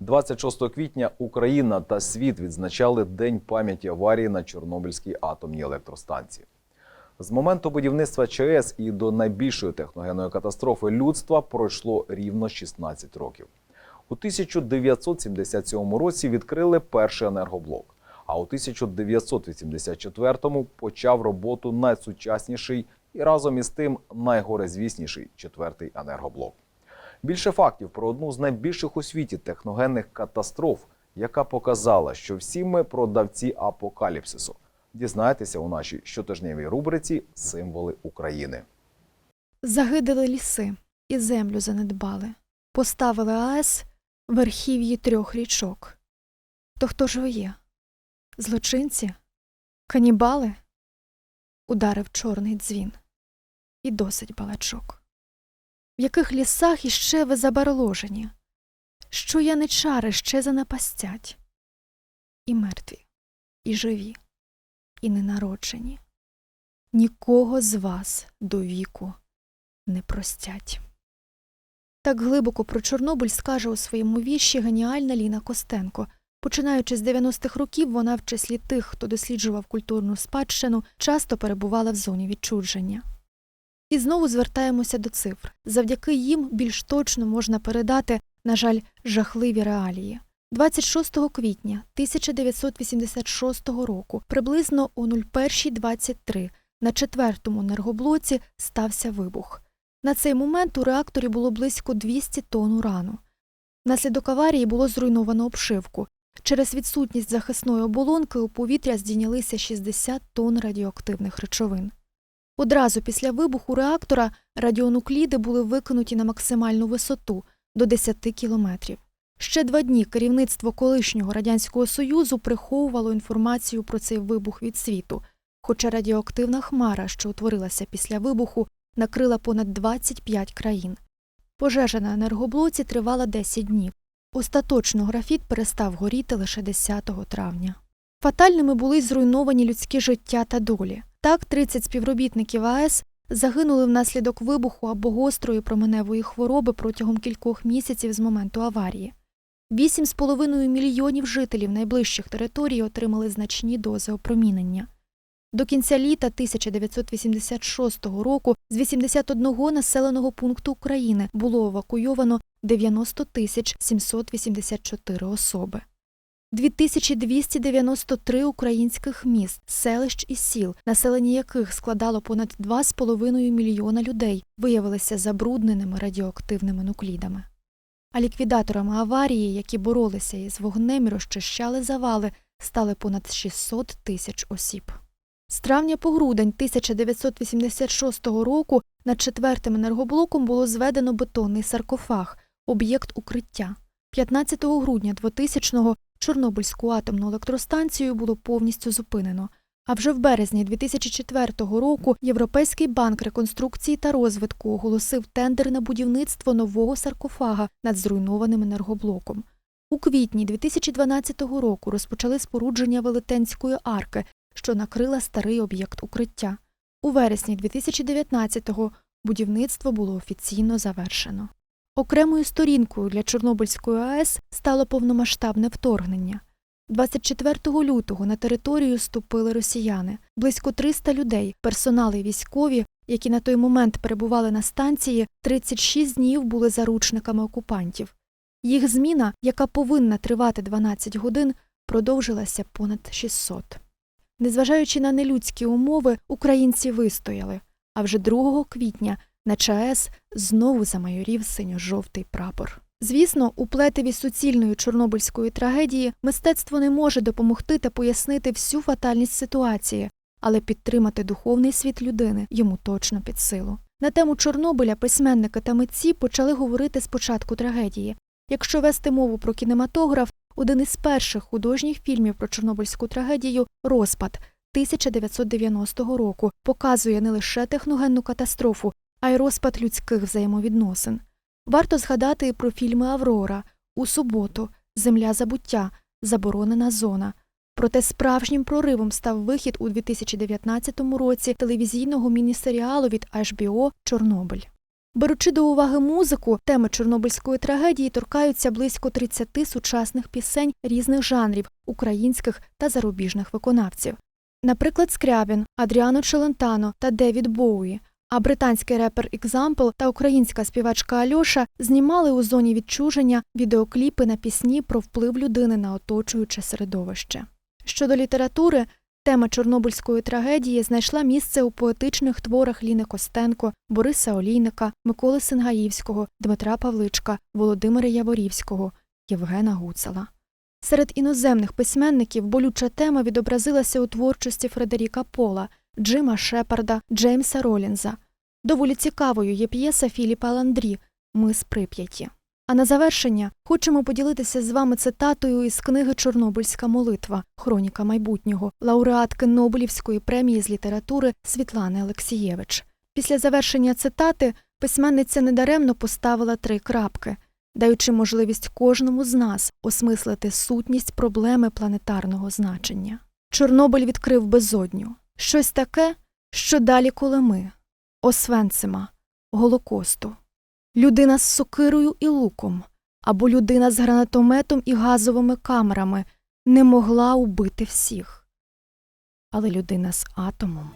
26 квітня Україна та світ відзначали День пам'яті аварії на Чорнобильській атомній електростанції. З моменту будівництва ЧАЕС і до найбільшої техногенної катастрофи людства пройшло рівно 16 років. У 1977 році відкрили перший енергоблок, а у 1984-му почав роботу найсучасніший і разом із тим найгорезвісніший четвертий енергоблок. Більше фактів про одну з найбільших у світі техногенних катастроф, яка показала, що всі ми продавці апокаліпсису. Дізнайтеся у нашій щотижневій рубриці Символи України. Загидали ліси і землю занедбали, поставили АЕС верхів'ї трьох річок. То хто ж ви є? Злочинці? Канібали? Ударив чорний дзвін. І досить балачок. В яких лісах іще ви забарложені? Що яничари ще занапастять? І мертві, і живі, і ненароджені. Нікого з вас до віку не простять. Так глибоко про Чорнобиль скаже у своєму вірші геніальна Ліна Костенко. Починаючи з 90-х років, вона в числі тих, хто досліджував культурну спадщину, часто перебувала в зоні відчудження. І знову звертаємося до цифр. Завдяки їм більш точно можна передати, на жаль, жахливі реалії. 26 квітня 1986 року, приблизно о 01.23, на четвертому енергоблоці стався вибух. На цей момент у реакторі було близько 200 тонн урану. Внаслідок аварії було зруйновано обшивку. Через відсутність захисної оболонки у повітря здійнялися 60 тонн радіоактивних речовин. Одразу після вибуху реактора радіонукліди були викинуті на максимальну висоту до 10 кілометрів. Ще два дні керівництво колишнього радянського союзу приховувало інформацію про цей вибух від світу, хоча радіоактивна хмара, що утворилася після вибуху, накрила понад 25 країн. Пожежа на енергоблоці тривала 10 днів. Остаточно графіт перестав горіти лише 10 травня. Фатальними були зруйновані людські життя та долі. Так, 30 співробітників АЕС загинули внаслідок вибуху або гострої променевої хвороби протягом кількох місяців з моменту аварії. 8,5 мільйонів жителів найближчих територій отримали значні дози опромінення. До кінця літа 1986 року з 81 населеного пункту України було евакуйовано 90 тисяч 784 особи. 2293 українських міст, селищ і сіл, населення яких складало понад 2,5 мільйона людей, виявилися забрудненими радіоактивними нуклідами. А ліквідаторами аварії, які боролися із вогнем і розчищали завали, стали понад 600 тисяч осіб. З травня по грудень 1986 року над четвертим енергоблоком було зведено бетонний саркофаг, об'єкт укриття. 15 грудня 2000-го Чорнобильську атомну електростанцію було повністю зупинено. А вже в березні 2004 року Європейський банк реконструкції та розвитку оголосив тендер на будівництво нового саркофага над зруйнованим енергоблоком. У квітні 2012 року розпочали спорудження велетенської арки, що накрила старий об'єкт укриття. У вересні 2019-го будівництво було офіційно завершено. Окремою сторінкою для Чорнобильської АЕС стало повномасштабне вторгнення. 24 лютого на територію ступили росіяни. Близько 300 людей, персонали військові, які на той момент перебували на станції, 36 днів були заручниками окупантів. Їх зміна, яка повинна тривати 12 годин, продовжилася понад 600. Незважаючи на нелюдські умови, українці вистояли, а вже 2 квітня на ЧАЕС знову замайорів синьо-жовтий прапор. Звісно, у плетеві суцільної чорнобильської трагедії мистецтво не може допомогти та пояснити всю фатальність ситуації, але підтримати духовний світ людини йому точно під силу. На тему Чорнобиля письменники та митці почали говорити з початку трагедії. Якщо вести мову про кінематограф, один із перших художніх фільмів про чорнобильську трагедію Розпад 1990 року показує не лише техногенну катастрофу, а й розпад людських взаємовідносин. Варто згадати і про фільми Аврора у суботу, Земля забуття, Заборонена зона. Проте справжнім проривом став вихід у 2019 році телевізійного міні-серіалу від HBO Чорнобиль. Беручи до уваги музику, теми Чорнобильської трагедії торкаються близько 30 сучасних пісень різних жанрів українських та зарубіжних виконавців. Наприклад, Скрябін, Адріано Челентано та Девід Боуї. А британський репер Example та українська співачка Альоша знімали у зоні відчуження відеокліпи на пісні про вплив людини на оточуюче середовище. Щодо літератури, тема Чорнобильської трагедії знайшла місце у поетичних творах Ліни Костенко, Бориса Олійника, Миколи Сингаївського, Дмитра Павличка, Володимира Яворівського, Євгена Гуцала. Серед іноземних письменників болюча тема відобразилася у творчості Фредеріка Пола, Джима Шепарда, Джеймса Ролінза. Доволі цікавою є п'єса Філіпа Ландрі Ми з Прип'яті. А на завершення хочемо поділитися з вами цитатою із книги Чорнобильська молитва Хроніка майбутнього лауреатки Нобелівської премії з літератури Світлани Олексієвич. Після завершення цитати письменниця недаремно поставила три крапки, даючи можливість кожному з нас осмислити сутність проблеми планетарного значення. Чорнобиль відкрив безодню щось таке, що далі, коли ми, Освенцима, Голокосту, людина з сокирою і луком, або людина з гранатометом і газовими камерами не могла убити всіх. Але людина з атомом